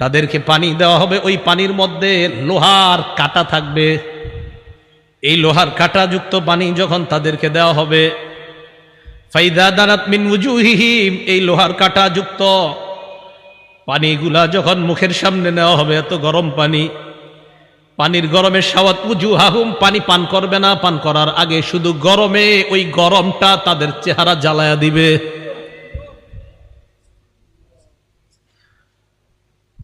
তাদেরকে পানি দেওয়া হবে। ওই পানির মধ্যে লোহার কাটা থাকবে। এই লোহার কাটাযুক্ত পানি যখন তাদেরকে দেওয়া হবে, ফাইদা দানাত মিন উজুহিহিম এই লোহার কাটাযুক্ত পানিগুলা যখন মুখের সামনে নেওয়া হবে, এত গরম পানি, পানির গরমে সাওয়াত উজু হাহুম পানি পান করবে না, পান করার আগে শুধু গরমে ওই গরমটা তাদের চেহারা জ্বালায়া দিবে।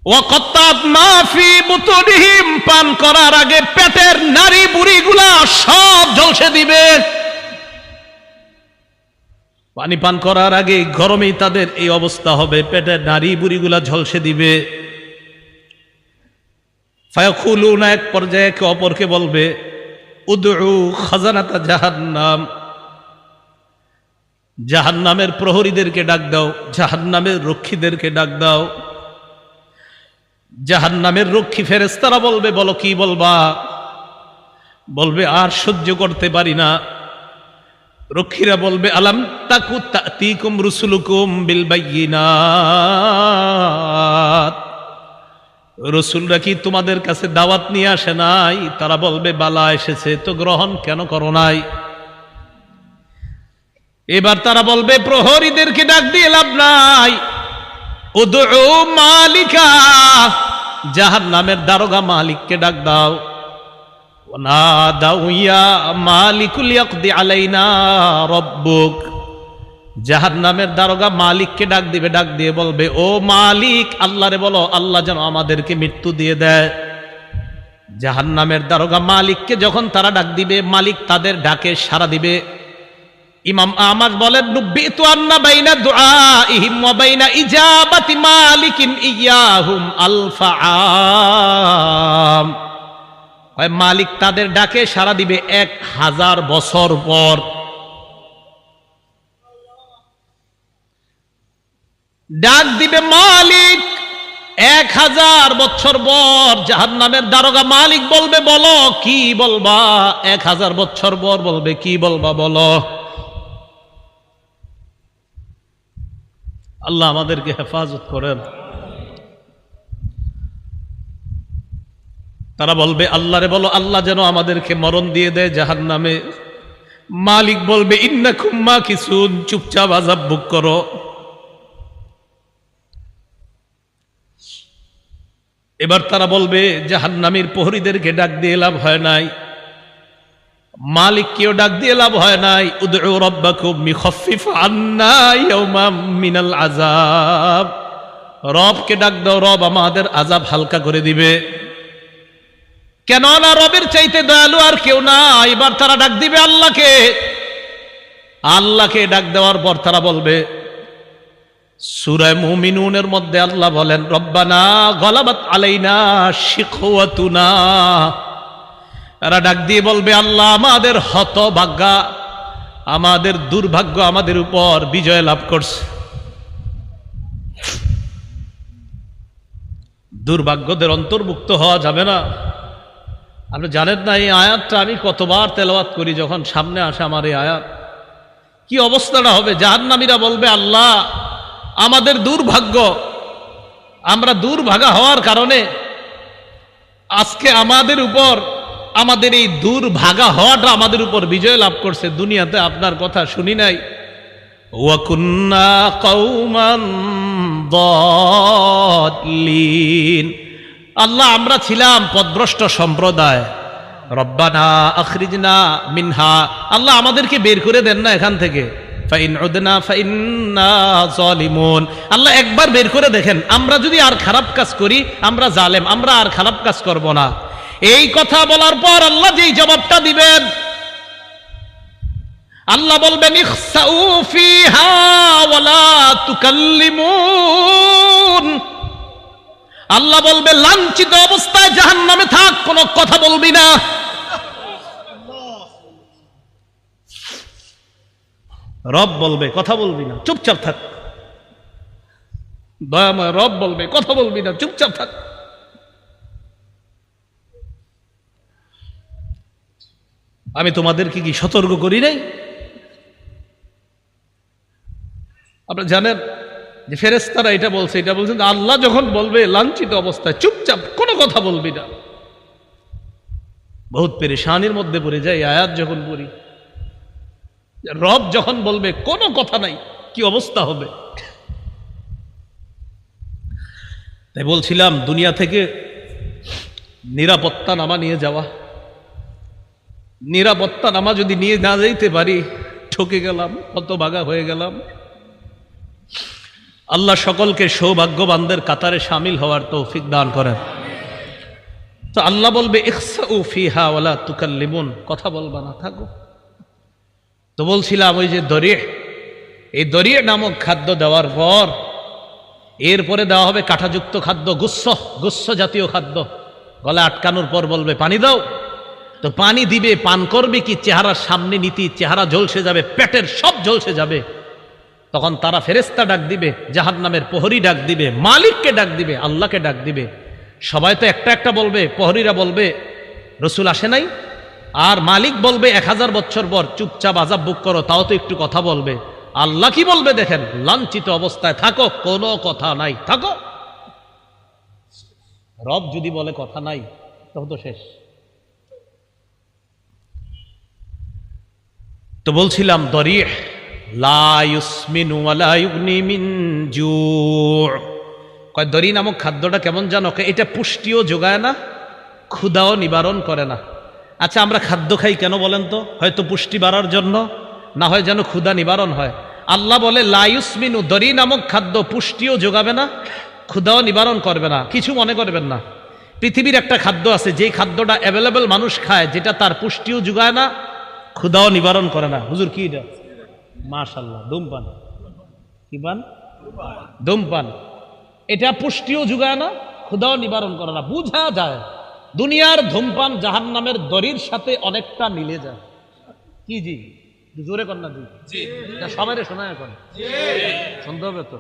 ওয়াকাত্তাত মা ফি পান করার আগে পেটের নারী সব ঝলসে দিবে। পানি পান করার আগে গরমেই তাদের এই অবস্থা হবে, পেটের নারী বুড়িগুলা ঝলসে দিবে। এক পর্যায়ে একে অপরকে বলবে উদু খাজানাতা জাহান্নাম। জাহান্নামের প্রহরীদেরকে ডাক দাও, জাহান্নামের রক্ষীদেরকে ডাক দাও। জাহান্নামের রক্ষী ফেরেস্তারা বলবে, বলো কি বলবা? বলবে, আর সহ্য করতে পারি না। রক্ষীরা বলবে, আলাম তাকু তাতিকুম রুসুলুকুম বিল রসুলরা কি তোমাদের কাছে দাওয়াত নিয়ে আসে নাই? তারা বলবে, বালা এসেছে, তো গ্রহণ কেন করো নাই? এবার তারা বলবে, প্রহরীদেরকে ডাক দিয়ে লাভ নাই। মালিকা যাহার নামের দারোগা মালিককে ডাক দাও। না দাও ইয়া মালিকুল ইয়াকদি আলাইনা রব্বুক। যাহার নামের দারোগা মালিককে ডাক দিবে, ডাক দিয়ে বলবে, ও মালিক, আল্লাহরে বলো, আল্লাহ যেন আমাদেরকে মৃত্যু দিয়ে দেয়। জাহান নামের দারোগা মালিককে যখন তারা ডাক দিবে, মালিক তাদের ডাকে সারা দিবে। ইমাম আমার বলেন, নুব্বিতু আন্না বাইনা দুআইহিম ওয়া বাইনা ইজাবাতি মালিকিন ইয়াহুম আলফা আম। মালিক তাদের ডাকে সারা দিবে এক হাজার বছর পর। ডাক দিবে, মালিক, এক হাজার বছর পর জাহান নামের দারোগা মালিক বলবে, বলো, কি বলবা? এক হাজার বছর পর বলবে, কি বলবা, বলো। আল্লাহ আমাদেরকে হেফাজত করেন। তারা বলবে, আল্লাহরে বলো, আল্লাহ যেন আমাদেরকে মরণ দিয়ে দেয় জাহান নামে মালিক বলবে ইন্না খুম্মা কিছু চুপচাপ আজাব বুক করো। এবার তারা বলবে, জাহান্নামীর প্রহরীদেরকে ডাক দিয়ে লাভ হয় নাই। মালিককেও ডাক দিয়ে লাভ হয় নাই। উদউ রব্বাকুম মিখাফফিফ আন্না মিনাল আযাব। রবকে ডাক দাও, রব আমাদের আজাব হালকা করে দিবে। কেন না রবের চাইতে দয়ালু আর কেউ না এবার তারা ডাক দিবে আল্লাহকে। আল্লাহকে ডাক দেওয়ার পর তারা বলবে, সুরায় মুমিনুনের মধ্যে আল্লাহ বলেন, রব্বানা গলাবাত আলাইনা শিখওয়াতুনা। এরা ডাক দিয়ে বলবে, আল্লাহ আমাদের হতভাগ্যা। আমাদের দুর্ভাগ্য আমাদের উপর বিজয় লাভ করছে। দুর্ভাগ্যদের অন্তর্ভুক্ত হওয়া যাবে না। আপনি জানেন না, এই আয়াতটা আমি কতবার তেলাওয়াত করি যখন সামনে আসে আমার এই আয়াত। কি অবস্থাটা হবে? জাহান্নামীরা বলবে, আল্লাহ, আমাদের দুর্ভাগ্য। আমরা দুর্ভাগা হওয়ার কারণে আজকে আমাদের উপর আমাদের এই দুর্ভাগা হওয়াটা আমাদের উপর বিজয় লাভ করছে। দুনিয়াতে আপনার কথা শুনি নাই। কৌমান আল্লাহ, আমরা ছিলাম পদভ্রষ্ট সম্প্রদায়। রব্বানা আখরিজনা মিনহা। আল্লাহ আমাদেরকে বের করে দেন না এখান থেকে। আল্লাহ একবার বের করে দেখেন, আমরা যদি আর খারাপ কাজ করি, আমরা জালেম, আমরা আর খারাপ কাজ করব না। এই কথা বলার পর আল্লাহ যেই জবাবটা দিবেন, আল্লাহ বলবেন আল্লাহ বলবে, লাঞ্ছিত অবস্থায় জাহান্নামে থাক, কোনো কথা বলবি না। রব বলবে, কথা বলবি না, চুপচাপ থাক। রব বলবে, কথা বলবি না, চুপচাপ থাক। আমি তোমাদেরকে কি সতর্ক করি নাই? আপনারা জানেন যে ফেরেস্তারা এটা বলছে এটা বলছে যে আল্লাহ যখন বলবে, লাঞ্ছিত অবস্থায় চুপচাপ কোনো কথা বলবি না। বহুত পেরেশানির মধ্যে পড়ে যায় আয়াত যখন পড়ি। রব যখন বলবে, কোনো কথা নাই, কি অবস্থা হবে? তাই বলছিলাম, দুনিয়া থেকে নিরাপত্তা নামা নিয়ে যাওয়া। নিরাপত্তা নামা যদি নিয়ে না যাইতে পারি, ঠকে গেলাম কত বাগা হয়ে গেলাম। আল্লাহ সকলকে সৌভাগ্যবানদের কাতারে সামিল হওয়ার তৌফিক দান করেন। তো আল্লাহ বলবে তুকাল্লিমুন। কথা বলবা না, থাকো। তো বলছিলাম, ওই যে দরিয়ে এই দরিয়ে নামক খাদ্য দেওয়ার পর, এরপরে দেওয়া হবে কাঁঠাযুক্ত খাদ্য, গুস্স গুস্স জাতীয় খাদ্য। গলা আটকানোর পর বলবে, পানি দাও। তো পানি দিবে, পান করবে কি? চেহারার সামনে নীতি, চেহারা ঝলসে যাবে, পেটের সব ঝলসে যাবে। তখন তারা ফেরেস্তা ডাক দিবে জাহান নামের প্রহরী ডাক দিবে, মালিককে ডাক দিবে, আল্লাহকে ডাক দিবে। সবাই তো একটা একটা বলবে, প্রহরীরা বলবে, রসুল আসে নাই? আর মালিক বলবে, এক হাজার বছর পর চুপচাপ আজাব বুক করো, তাও তো একটু কথা বলবে। আল্লাহ কি বলবে দেখেন? লাঞ্ছিত অবস্থায় থাকো, কোনো কথা নাই। থাকো। রব যদি বলে কথা নাই, তখন তো শেষ। তো বলছিলাম, দরিহ কয়, দরি নামক খাদ্যটা কেমন জানো? এটা পুষ্টিও যোগায় না ক্ষুদাও নিবারণ করে না। আচ্ছা আমরা খাদ্য খাই কেন বলেন তো? হয়তো পুষ্টি বাড়ার জন্য, না হয় যেন ক্ষুদা নিবারণ হয়। আল্লাহ বলে লাইসমিনু দরি নামক খাদ্য পুষ্টিও যোগাবে না ক্ষুদাও নিবারণ করবে না। কিছু মনে করবেন না। পৃথিবীর একটা খাদ্য আছে, যেই খাদ্যটা অ্যাভেলেবেল মানুষ খায়, যেটা তার পুষ্টিও যোগায় না ক্ষুদাও নিবারণ করে না। হুজুর কি এটা মাশাল্লাহ ধূমপান কি পান? ধূমপান এটা পুষ্টিও যোগায় না ক্ষুদাও নিবারণ করে না। বুঝা যায় দুনিয়ার ধূমপান জাহান নামের দড়ির সাথে অনেকটা মিলে যায়। কি জি? জোরে কর না জি। সবাই শোনায় এখন। হবে তো।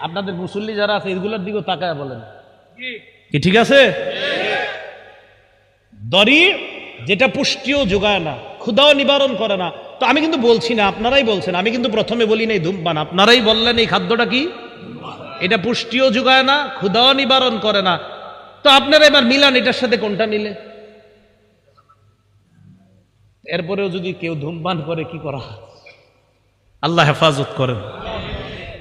আপনাদের মুসল্লি যারা আছে এগুলোর দিকেও তাকায় বলেন। কি ঠিক আছে? দড়ি যেটা পুষ্টিও যোগায় না, ক্ষুদাও নিবারণ করে না। তো আমি কিন্তু বলছি না, আপনারাই বলছেন, আমি কিন্তু প্রথমে বলি নাই, ধূমপান, আপনারাই বললেন এই খাদ্যটা কি? এটা পুষ্টিও যোগায় না, ক্ষুদাও নিবারণ করে না। তো আপনারা এবার মিলান, এটার সাথে কোনটা মিলে? এরপরেও যদি কেউ ধূমপান করে, কি করা আল্লাহ হেফাজত করেন।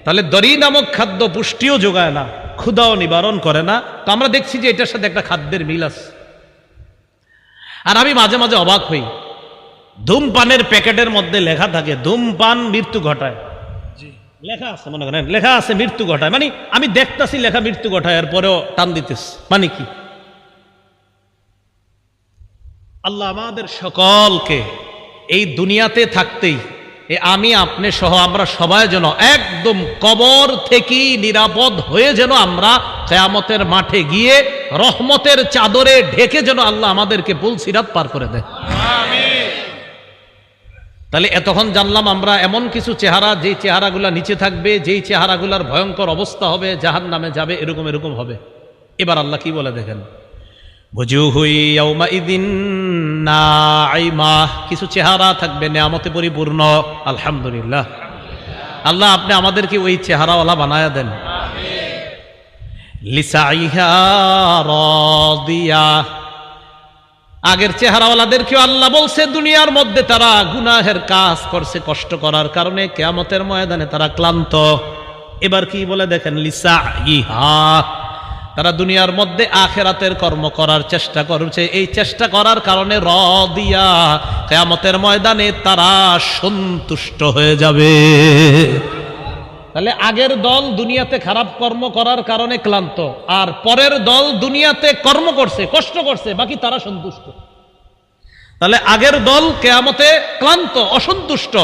তাহলে দরি নামক খাদ্য পুষ্টিও যোগায় না, ক্ষুদাও নিবারণ করে না। তো আমরা দেখছি যে এটার সাথে একটা খাদ্যের মিল আছে। আর আমি মাঝে মাঝে অবাক হই। ধূমপানের প্যাকেটের মধ্যে লেখা থাকে ধূমপান মৃত্যু ঘটায়। লেখা আছে মনে করেন লেখা আছে মৃত্যু ঘটায়। মানে আমি দেখতেছি লেখা মৃত্যু ঘটায় এরপরেও টান দিতেছি। মানে কি? আল্লাহ আমাদের সকলকে এই দুনিয়াতে থাকতেই আমি আপনি সহ আমরা সবাই যেন একদম কবর থেকেই নিরাপদ হয়ে যেন আমরা কেয়ামতের মাঠে গিয়ে রহমতের চাদরে ঢেকে যেন আল্লাহ আমাদেরকে পুল সিরাত পার করে দেয়। তাহলে এতক্ষণ জানলাম আমরা এমন কিছু চেহারা যেই চেহারাগুলা নিচে থাকবে যেই চেহারাগুলার ভয়ঙ্কর অবস্থা হবে জাহান নামে যাবে এরকম এরকম হবে। এবার আল্লাহ কি বলে দেখেন? কিছু চেহারা থাকবে, নেয়ামতে পরিপূর্ণ। আলহামদুলিল্লাহ। আল্লাহ আপনি আমাদেরকে ওই চেহারাওয়ালা বানায় দেন। আগের চেহারাওয়ালাদেরকেও আল্লাহ বলছে, দুনিয়ার মধ্যে তারা গুনাহের কাজ করছে, কষ্ট করার কারণে কেয়ামতের ময়দানে তারা ক্লান্ত। এবার কি বলে দেখেন? লিসা ইহা তারা দুনিয়ার মধ্যে আখেরাতের কর্ম করার চেষ্টা করছে। এই চেষ্টা করার কারণে র দিয়া কেয়ামতের ময়দানে তারা সন্তুষ্ট হয়ে যাবে। তাহলে আগের দল দুনিয়াতে খারাপ কর্ম করার কারণে ক্লান্ত, আর পরের দল দুনিয়াতে কর্ম করছে, কষ্ট করছে, বাকি তারা সন্তুষ্ট। তাহলে আগের দল কেয়ামতে ক্লান্ত, অসন্তুষ্ট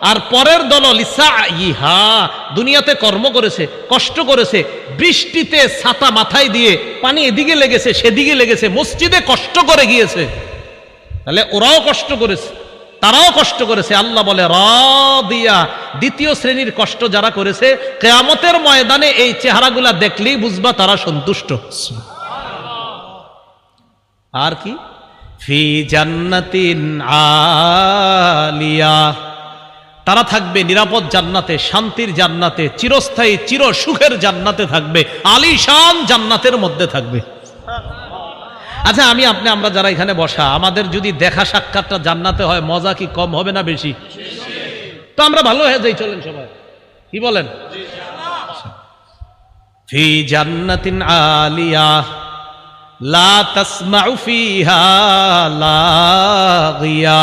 আর পরের দল লিসা ইহা দুনিয়াতে কর্ম করেছে, কষ্ট করেছে, বৃষ্টিতে ছাতা মাথায় দিয়ে পানি এদিকে লেগেছে, সেদিকে লেগেছে, মসজিদে কষ্ট করে গিয়েছে। তাহলে ওরাও কষ্ট করেছে, তারাও কষ্ট করেছে। আল্লাহ বলে দিয়া দ্বিতীয় শ্রেণির কষ্ট যারা করেছে, কেয়ামতের ময়দানে এই চেহারাগুলা দেখলেই বুঝবা তারা সন্তুষ্ট। আর কি? ফি জান্নাতিন আলিয়া। তারা থাকবে নিরাপদ জান্নাতে, শান্তির জান্নাতে, চিরস্থায়ী, চির সুখের জান্নাতে থাকবে, আলিশান জান্নাতের মধ্যে থাকবে। আচ্ছা আমি আপনি, আমরা যারা এখানে বসা, আমাদের যদি দেখা সাক্ষাৎটা জান্নাতে হয়, মজা কি কম হবে না বেশি? তো আমরা ভালো হয়ে যাই, চলেন সবাই। কি বলেন? ফি জান্নাতিন আলিয়া, লা তাসমাউ ফিহা লাগিয়া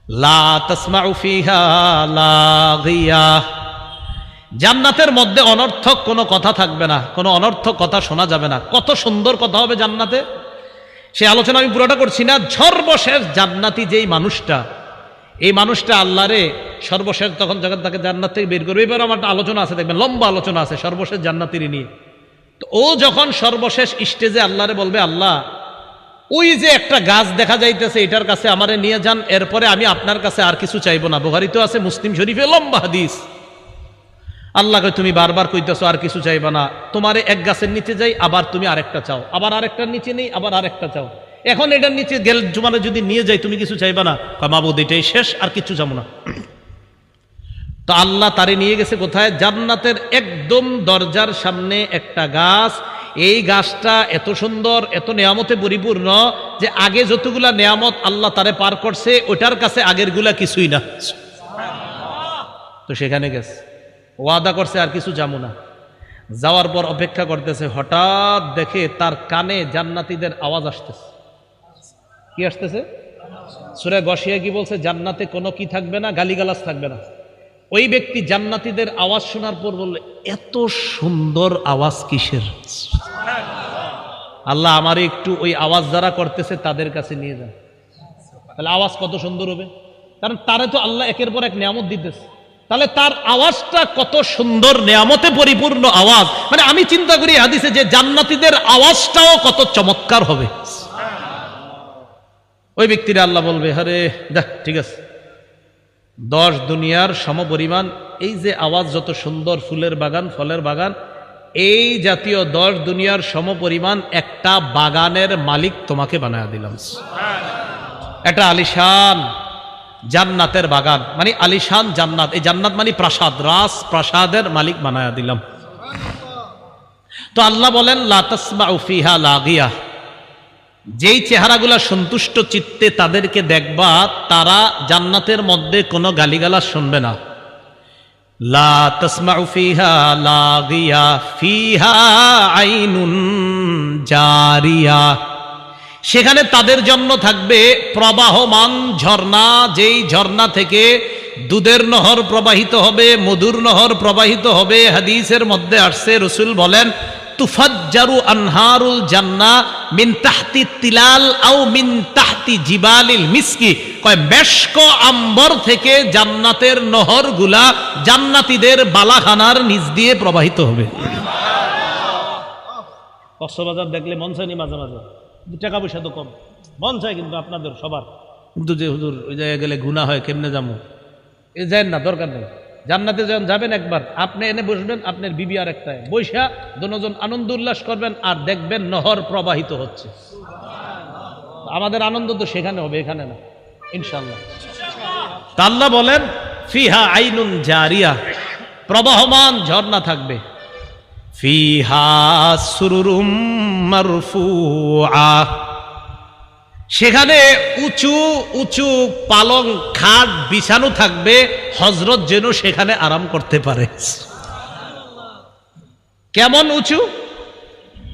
জান্নাতের মধ্যে অনর্থক কোনো কথা থাকবে না, কোনো অনর্থক কথা শোনা যাবে না। কত সুন্দর কথা হবে জান্নাতে। সে আলোচনা আমি পুরোটা করছি না, সর্বশেষ জান্নাতি যেই মানুষটা, এই মানুষটা আল্লাহরে সর্বশেষ তখন যখন তাকে জান্নাত থেকে বের করবে, এবার আমার আলোচনা আছে, দেখবেন লম্বা আলোচনা আছে, সর্বশেষ জান্নাতির নিয়ে। তো ও যখন সর্বশেষ স্টেজে আল্লাহরে বলবে, আল্লাহ ওই যে একটা গাছ দেখা যাইতেছে, এটার কাছে আমারে নিয়ে যান, এরপরে আমি আপনার কাছে আর কিছু চাইব না। বুহারিতে আছে, মুসলিম শরীফে লম্বা হাদিস। আল্লাহকে তুমি বারবার কইতেছো আর কিছু চাইবা না। তোমারে এক গাছের নিচে যাই, আবার তুমি আরেকটা চাও। আবার আরেকটার নিচে নেই, আবার আরেকটা চাও। এখন এটার নিচে গেল, জুমারে যদি নিয়ে যাই, তুমি কিছু চাইবা না? মাবুদ, এটাই শেষ, আর কিছু চাবো না। তো আল্লাহ তারে নিয়ে গেছে কোথায়? জান্নাতের একদম দরজার সামনে একটা গাছ এই গাছটা এত সুন্দর, এত নিয়ামতে পরিপূর্ণ যে আগে যতগুলা নিয়ামত আল্লাহ তারে পার করছে, ওটার কাছে আগেরগুলা কিছুই না। তো সেখানে গেছে। ওয়াদা করছে আর কিছু যাব না। যাওয়ার পর অপেক্ষা করতেছে, হঠাৎ দেখে তার কানে জান্নাতীদের আওয়াজ আসতেছে। কি আসতেছে? সুরে গসিয়া কি বলছে? জান্নাতে কোনো কি থাকবে না, গালিগালাজ থাকবে না। ওই ব্যক্তি জান্নাতীদের আওয়াজ শোনার পর বললে, এত সুন্দর আওয়াজ কিসের? আল্লাহ আমার একটু ওই আওয়াজ যারা করতেছে তাদের কাছে নিয়ে যান। তাহলে আওয়াজ কত সুন্দর হবে? কারণ তারে তো আল্লাহ একের পর এক নিয়ামত দিতেছে। তাহলে তার আওয়াজটা কত সুন্দর, নিয়ামতে পরিপূর্ণ আওয়াজ। মানে আমি চিন্তা করি হাদিসে যে জান্নাতীদের আওয়াজটাও কত চমৎকার হবে। ওই ব্যক্তিরা আল্লাহ বলবে, আরে দেখ ঠিক আছে। দশ দুনিয়ার সমপরিমাণ, এই যে আওয়াজ যত সুন্দর, ফুলের বাগান, ফলের বাগান, এই জাতীয় দশ দুনিয়ার সমপরিমাণ একটা বাগানের মালিক তোমাকে বানায় দিলাম। একটা আলিশান জান্নাতের বাগান মানে আলিশান জান্নাত, এই জান্নাত মানে প্রাসাদ রাস প্রাসাদের মালিক বানায়া দিলাম। তো আল্লাহ বলেন লাতাসমা উফিহা লাগিয়া। যেই চেহারাগুলা সন্তুষ্ট চিত্তে তাদেরকে দেখবা, তারা জান্নাতের মধ্যে কোনো গালিগালা শুনবে না। লা ফিহা লাগিয়া ফিহা আইনুন জারিয়া। সেখানে তাদের জন্য থাকবে প্রবাহমান ঝর্ণা, যেই ঝর্ণা থেকে দুধের নহর প্রবাহিত হবে, মধুর নহর প্রবাহিত হবে। হাদিসের মধ্যে আসছে, রসুল বলেন আনহারুল জান্না মিন তাহতি তিলাল আও মিন তাহতি জিবালিল মিসকি। কয়, মেশক আম্বর থেকে জান্নাতের নহরগুলা জান্নাতীদের বালাখানার নিচ দিয়ে প্রবাহিত হবে। কক্সবাজার দেখলে মন চায়নি মাঝে মাঝে। টাকা পয়সা তো কম। মন চায় কিন্তু আপনাদের সবার। কিন্তু যে হুজুর ওই জায়গায় গেলে গুণা হয়, কেমনে যাব এ যায় না, দরকার নেই। জান্নাতে যখন যাবেন একবার, আপনি এনে বসবেন, আপনার বিবি আর একটা বৈশা দুজন আনন্দ উল্লাস করবেন আর দেখবেন নহর প্রবাহিত হচ্ছে। আমাদের আনন্দ তো সেখানে হবে, এখানে না। ইনশাল্লাহ তাল্লা বলেন, ফিহা আইনুন জারিয়া। প্রবাহমান ঝর্ণা থাকবে। ফিহা সুরুরুম মারফুআ। সেখানে উঁচু উঁচু পালং খাট বিছানো থাকবে হজরত যেন সেখানে আরাম করতে পারে। কেমন উঁচু?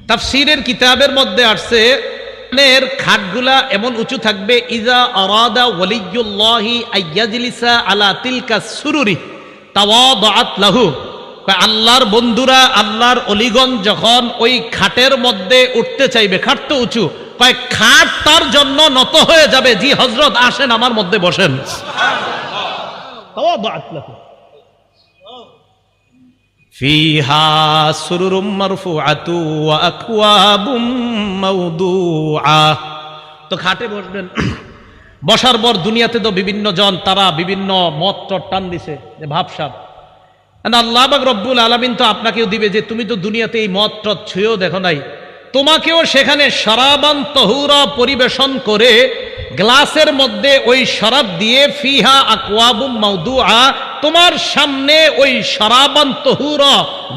তা তাফসিরের কিতাবের মধ্যে আসছে, এর খাটগুলা এমন উঁচু থাকবে, ইজা আরাদা ওয়ালিয়ুল্লাহি আইয়াজলিসা আলা তিলকা সুরুরি তাওয়াদাত লাহু। আল্লাহর বন্ধুরা, আল্লাহর অলিগন যখন ওই খাটের মধ্যে উঠতে চাইবে, খাট তো উঁচু কয় খাট তার জন্য নত হয়ে যাবে জি হজরত আসেন আমার মধ্যে বসেন। সুরুরুম মারফুআতু ওয়া আকওয়াবুম মাওদুআ তো খাটে বসবেন। বসার পর দুনিয়াতে তো বিভিন্ন জন তারা বিভিন্ন মত টান দিছে যে ভাবসাব। আল্লাহ রব্বুল আলমিন তো আপনাকেও দিবে যে তুমি তো দুনিয়াতে এই মদ টদ ছুঁয়েও দেখো নাই। তোমাকেও সেখানে শরাবান তহুরা পরিবেশন করে গ্লাসের মধ্যে ওই শরাব দিয়ে ফিহা আকওয়াবুম মাউদুআ, তোমার সামনে ওই শরাবান তহুরা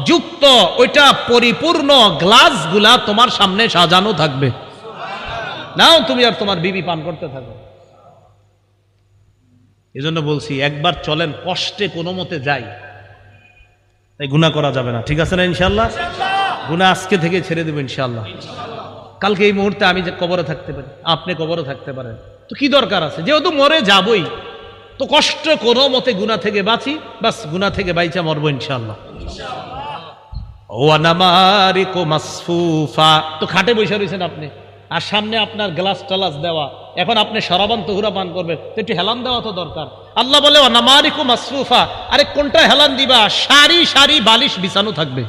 যুক্ত ওইটা পরিপূর্ণ গ্লাসগুলা তোমার সামনে সাজানো থাকবে। নাও তুমি আর তোমার বিবি পান করতে থাকো। এই জন্য বলছি, একবার চলেন, কষ্টে কোনো মতে যাই। তাই গুণা করা যাবে না, ঠিক আছে না ইনশাল্লাহ গুণা আজকে থেকে ছেড়ে দেবো ইনশাল্লাহ কালকে এই মুহূর্তে আমি যে কবরে থাকতে পারি, আপনি কবরে থাকতে পারেন। তো কি দরকার আছে? যেহেতু মরে যাবই, তো কষ্ট কোনো মতে গুণা থেকে বাঁচি, বাস গুণা থেকে বাইচা মরবো ইনশাল্লাহ তো খাটে বসে রয়েছেন আপনি, আর সামনে আপনার গ্লাস টালাস দেওয়া। এখন আপনি সরাবান তহুরা পান করবেন, তো একটু হেলান দেওয়া তো দরকার। আল্লাহ বলে অনামারিকু মাসরুফা আরে কোনটা হেলান দিবা? সারি সারি বালিশ বিছানো থাকবে।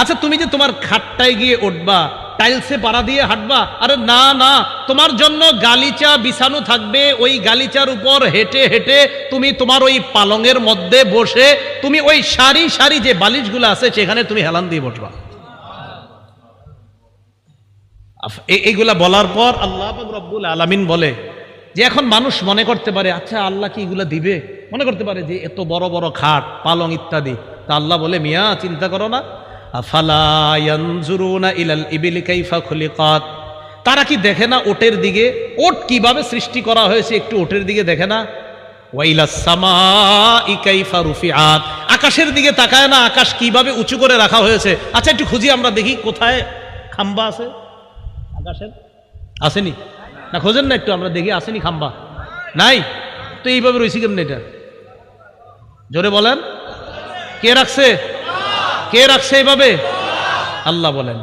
আচ্ছা তুমি যে তোমার খাটটায় গিয়ে উঠবা, টাইলসে পাড়া দিয়ে হাঁটবা, আরে না না, তোমার জন্য গালিচা বিছানো থাকবে, ওই গালিচার উপর হেঁটে হেঁটে তুমি তোমার ওই পালঙের মধ্যে বসে, তুমি ওই সারি সারি যে বালিশগুলো আছে, সেখানে তুমি হেলান দিয়ে বসবা। এইগুলা বলার পর আল্লাহ রব্বুল আলামিন বলে যে এখন মানুষ মনে করতে পারে আচ্ছা আল্লাহ কি এগুলা দিবে? মনে করতে পারে যে এত বড় বড় খাট, পালং ইত্যাদি। তা আল্লাহ বলে, মিয়া, চিন্তা করো না। তারা কি দেখে না ওটের দিকে? ওট কীভাবে সৃষ্টি করা হয়েছে একটু ওটের দিকে দেখে না? আকাশের দিকে তাকায় না, আকাশ কীভাবে উঁচু করে রাখা হয়েছে? আচ্ছা একটু খুঁজি, আমরা দেখি কোথায় খাম্বা আছে। আকাশের? আসেনি? না, খোঁজেন না একটু, আমরা দেখি, আসেনি খাম্বা। নাই? তো এইভাবে রয়েছি কেমন এটা? জোরে বলেন। কে রাখছে? কে রাখছে এইভাবে? আল্লাহ বলেন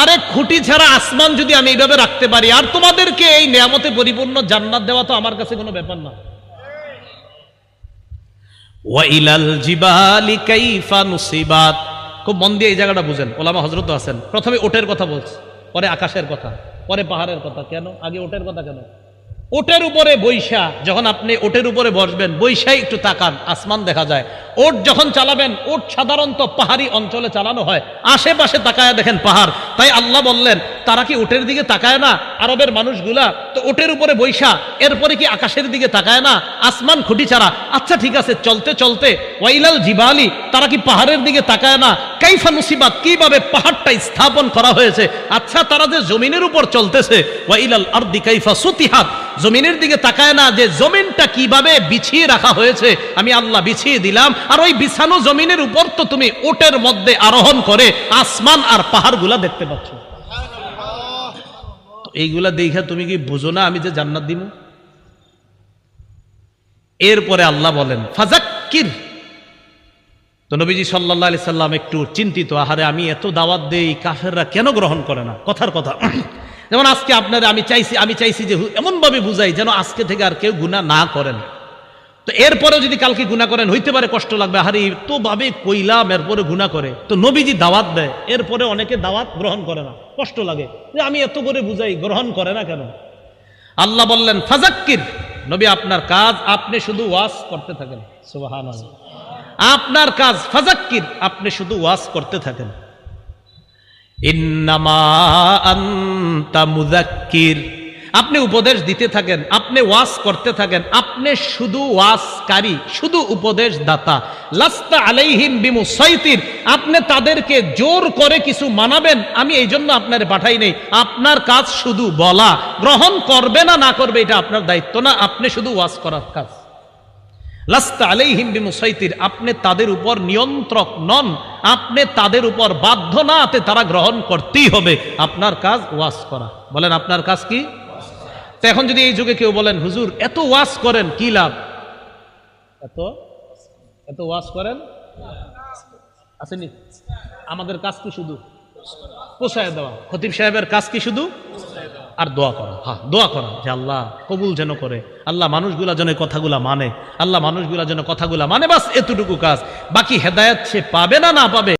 আরে খুঁটি ছাড়া আসমান যদি আমি এইভাবে রাখতে পারি, আর তোমাদেরকে এই নিয়ামতে পরিপূর্ণ জান্নাত দেওয়া তো আমার কাছে কোনো ব্যাপার না। ওয়া ইলাল জিবালি কাইফা নুসিবাত। খুব মন দিয়ে এই জায়গাটা বুঝেন, ওলামা হজরত আছেন। প্রথমে ওটের কথা বলছে। পরে আকাশের কথা পরে পাহাড়ের কথা। কেন? আগে ওটের কথা কেন? ওটের উপরে বৈশা, যখন আপনি ওটের উপরে বসবেন, বৈশাই একটু তাকান, আসমান দেখা যায়। ওট যখন চালাবেন, ওট সাধারণত পাহাড়ি অঞ্চলে চালানো হয়। আশেপাশে তাকায় দেখেন পাহাড়। তাই আল্লাহ বললেন, তারা কি ওটের দিকে তাকায় না? আরবের মানুষগুলা, তো ওটের উপরে বৈশা, এরপরে কি আকাশের দিকে তাকায় না? আসমান খুঁটি ছাড়া। আচ্ছা ঠিক আছে, চলতে চলতে, ওয়াইলাল জিবালি, তারা কি পাহাড়ের দিকে তাকায় না? কাইফা মুসিবাত, কীভাবে পাহাড়টা স্থাপন করা হয়েছে? আচ্ছা তারা যে জমিনের উপর চলতেছে, ওয়াইলাল আরদি কাইফা সুতিহাত জমিনের দিকে তাকায় না যে জমিনটা কীভাবে বিছিয়ে রাখা হয়েছে, আমি আল্লাহ বিছিয়ে দিলাম। আর ওই বিছানো জমিনের উপর তো তুমি ওটের মধ্যে আরোহণ করে আসমান আর পাহাড়গুলা দেখতে পাচ্ছ। এইগুলা দেখে তুমি কি বুঝো না আমি যে জান্নাত দিব? এরপরে আল্লাহ বলেন ফাজাক্কির তো নবীজি সাল্লাহ আলি সাল্লাম একটু চিন্তিত, আহারে আমি এত দাওয়াত দেই, কাফেররা কেন গ্রহণ করে না? কথার কথা। যেমন আজকে আপনারা আমি চাইছি আমি চাইছি যে এমনভাবে বুঝাই যেন আজকে থেকে আর কেউ গুণা না করেন। তো এরপরে যদি কালকে গুণা করেন, হইতে পারে কষ্ট লাগবে। আহারে তো ভাবে কইলাম, এরপরে গুণা করে। তো নবীজি দাওয়াত দেয়, এরপরে অনেকে দাওয়াত গ্রহণ করে না। কষ্ট লাগে। যে আমি এত করে বুঝাই, গ্রহণ করে না কেন? আল্লাহ বললেন, ফাজাক্কির। নবী, আপনার কাজ, আপনি শুধু ওয়াজ করতে থাকেন। সুবাহান আপনার কাজ ফাজাক্কির, আপনি শুধু ওয়াজ করতে থাকেন। আপনি উপদেশ দিতে থাকেন, আপনি ওয়াজ করতে থাকেন, আপনি শুধু ওয়াসকারী শুধু উপদেশ দাতা লাস্তা আলাইহিম বিমু সৈতির আপনি তাদেরকে জোর করে কিছু মানাবেন, আমি এই জন্য আপনার পাঠাই নেই। আপনার কাজ শুধু বলা। গ্রহণ করবে না না করবে, এটা আপনার দায়িত্ব না। আপনি শুধু ওয়াজ করার কাজ। লাস্তা আলাইহিম বিমুসাইতির, আপনি তাদের উপর নিয়ন্ত্রক নন, আপনি তাদের উপর বাধ্য না আতে তারা গ্রহণ করতেই হবে। আপনার কাজ ওয়াজ করা। বলেন, আপনার কাজ কি? তো এখন যদি এই যুগে কেউ বলেন, হুজুর, এত ওয়াজ করেন, কি লাভ? এত? এত ওয়াজ করেন? আসেনি। আমাদের কাজ কি শুধু? পোষায় দেওয়া। খতিব সাহেবের কাজ কি শুধু? আর দোয়া করা। হ্যাঁ দোয়া করা যে আল্লাহ কবুল যেন করে। আল্লাহ মানুষগুলা যেন কথাগুলা মানে। আল্লাহ মানুষগুলা যেন কথাগুলা মানে বাস এতটুকু কাজ। বাকি হেদায়ত সে পাবে না না পাবে?